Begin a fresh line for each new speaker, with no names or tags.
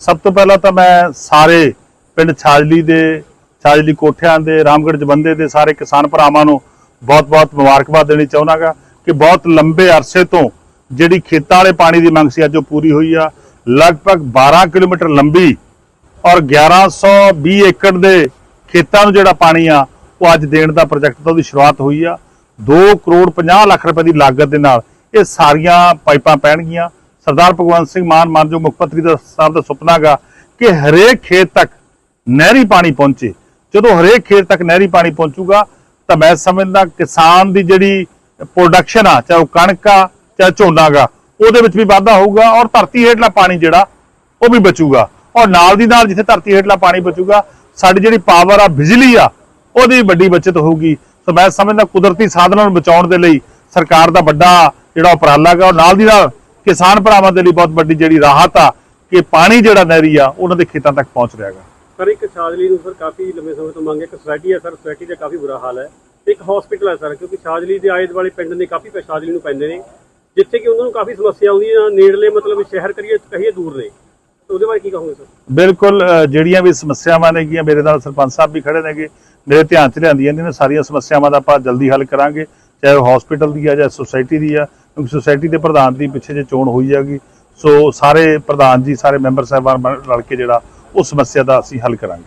ਸਭ ਤੋਂ ਪਹਿਲਾਂ ਤਾਂ ਮੈਂ ਸਾਰੇ ਪਿੰਡ ਛਾਜਲੀ ਦੇ, ਛਾਜਲੀ ਕੋਠਿਆਂ ਦੇ, ਰਾਮਗੜ੍ਹ ਜਬੰਦੇ ਦੇ ਸਾਰੇ ਕਿਸਾਨ ਭਰਾਵਾਂ ਨੂੰ ਬਹੁਤ-ਬਹੁਤ ਮੁਬਾਰਕਬਾਦ ਦੇਣੀ ਚਾਹੁੰਦਾਗਾ ਕਿ ਬਹੁਤ ਲੰਬੇ ਅਰਸੇ ਤੋਂ ਜਿਹੜੀ ਖੇਤਾਂ ਵਾਲੇ ਪਾਣੀ ਦੀ ਮੰਗ ਸੀ ਅੱਜ ਉਹ ਪੂਰੀ ਹੋਈ ਆ। ਲਗਭਗ 12 ਕਿਲੋਮੀਟਰ ਲੰਬੀ ਔਰ 1120 ਏਕੜ ਦੇ ਖੇਤਾਂ ਨੂੰ ਜਿਹੜਾ ਪਾਣੀ ਆ, ਉਹ ਅੱਜ ਦੇਣ ਦਾ ਪ੍ਰੋਜੈਕਟ ਤੋਂ ਉਹਦੀ ਸ਼ੁਰੂਆਤ ਹੋਈ ਆ। 2 ਕਰੋੜ 50 ਲੱਖ ਰੁਪਏ ਦੀ ਲਾਗਤ ਦੇ ਨਾਲ ਇਹ ਸਾਰੀਆਂ ਪਾਈਪਾਂ ਪੈਣਗੀਆਂ। ਸਰਦਾਰ ਭਗਵੰਤ ਸਿੰਘ ਮਾਨ ਮਾਨਯੋਗ ਮੁੱਖ ਮੰਤਰੀ ਦਾ ਸਾਹਿਬ ਦਾ ਸੁਪਨਾ ਗਾ ਕਿ ਹਰੇਕ ਖੇਤ ਤੱਕ ਨਹਿਰੀ ਪਾਣੀ ਪਹੁੰਚੇ। ਜਦੋਂ ਹਰੇਕ ਖੇਤ ਤੱਕ ਨਹਿਰੀ ਪਾਣੀ ਪਹੁੰਚੂਗਾ, ਤਾਂ ਮੈਂ ਸਮਝਦਾ ਕਿਸਾਨ ਦੀ ਜਿਹੜੀ ਪ੍ਰੋਡਕਸ਼ਨ ਆ, ਚਾਹੇ ਉਹ ਕਣਕ ਆ, ਚਾਹੇ ਝੋਨਾ ਗਾ ਉਹਦੇ ਵਿੱਚ ਵੀ ਵਾਧਾ ਹੋਊਗਾ ਔਰ ਧਰਤੀ ਹੇਠਲਾ ਪਾਣੀ ਜਿਹੜਾ, ਉਹ ਵੀ ਬਚੂਗਾ। ਔਰ ਨਾਲ ਦੀ ਨਾਲ ਜਿੱਥੇ ਧਰਤੀ ਹੇਠਲਾ ਪਾਣੀ ਬਚੂਗਾ, ਸਾਡੀ ਜਿਹੜੀ ਪਾਵਰ ਆ, ਬਿਜਲੀ ਆ, ਉਹਦੀ ਵੀ ਵੱਡੀ ਬਚਤ ਹੋਊਗੀ। ਸੋ ਮੈਂ ਸਮਝਦਾ ਕੁਦਰਤੀ ਸਾਧਨਾਂ ਨੂੰ ਬਚਾਉਣ ਦੇ ਲਈ ਸਰਕਾਰ ਦਾ ਵੱਡਾ ਜਿਹੜਾ ਉਪਰਾਲਾ ਗਾ ਔਰ ਨਾਲ ਦੀ ਨਾਲ ਕਿਸਾਨ ਭਰਾਵਾਂ ਦੇ ਲਈ ਬਹੁਤ ਵੱਡੀ ਜਿਹੜੀ ਰਾਹਤ ਆ ਕਿ ਪਾਣੀ ਜਿਹੜਾ ਨਹਿਰੀ ਆ ਉਹਨਾਂ ਦੇ ਖੇਤਾਂ ਤੱਕ ਪਹੁੰਚ ਰਿਹਾ
ਸਰ ਇੱਕ ਛਾਜਲੀ ਨੂੰ ਸਰ ਕਾਫੀ ਲੰਮੇ ਸਮੇਂ ਤੋਂ ਮੰਗ ਹੈ। ਇੱਕ ਸੁਸਾਇਟੀ ਹੈ ਸਰ ਸੁਸਾਇਟੀ ਦਾ ਕਾਫੀ ਬੁਰਾ ਹਾਲ ਹੈ। ਇੱਕ ਹਸਪੀਟਲ ਹੈ ਸਰ ਕਿਉਂਕਿ ਛਾਜਲੀ ਦੇ ਆਲੇ ਦੁਆਲੇ ਪਿੰਡ ਨੇ ਕਾਫੀ ਛਾਜਲੀ ਨੂੰ ਪੈਂਦੇ ਨੇ। ਜਿੱਥੇ ਕਿ ਉਹਨਾਂ ਨੂੰ ਕਾਫੀ ਸਮੱਸਿਆ ਆਉਂਦੀ ਹੈ ਨੇੜਲੇ ਮਤਲਬ ਸ਼ਹਿਰ ਕਰੀਏ ਕਹੀਏ ਦੂਰ ਨੇ। ਉਹਦੇ ਬਾਰੇ ਕੀ ਕਹੋਗੇ ਸਰ?
ਬਿਲਕੁਲ ਜਿਹੜੀਆਂ ਵੀ ਸਮੱਸਿਆਵਾਂ ਨੇਗੀਆਂ ਮੇਰੇ ਨਾਲ ਸਰਪੰਚ ਸਾਹਿਬ ਵੀ ਖੜੇ ਨੇਗੇ। ਮੇਰੇ ਧਿਆਨ 'ਚ ਲਿਆਂਦੀਆਂ ਨੇ ਸਾਰੀਆਂ ਸਮੱਸਿਆਵਾਂ ਦਾ ਆਪਾਂ ਜਲਦੀ ਹੱਲ ਕਰਾਂਗੇ ਚਾਹੇ ਉਹ ਹਸਪੀਟਲ ਦੀ ਆ ਜਾਂ ਸੁਸਾਇਟੀ ਦੀ ਆ। ਕਿਉਂਕਿ ਸੁਸਾਇਟੀ ਦੇ ਪ੍ਰਧਾਨ ਦੀ ਪਿੱਛੇ ਜੇ ਚੋਣ ਹੋਈ ਹੈਗੀ, ਸੋ ਸਾਰੇ ਪ੍ਰਧਾਨ ਜੀ, ਸਾਰੇ ਮੈਂਬਰ ਸਾਹਿਬਾਨ ਰਲ ਕੇ ਜਿਹੜਾ ਉਹ ਸਮੱਸਿਆ ਦਾ ਅਸੀਂ ਹੱਲ ਕਰਾਂਗੇ।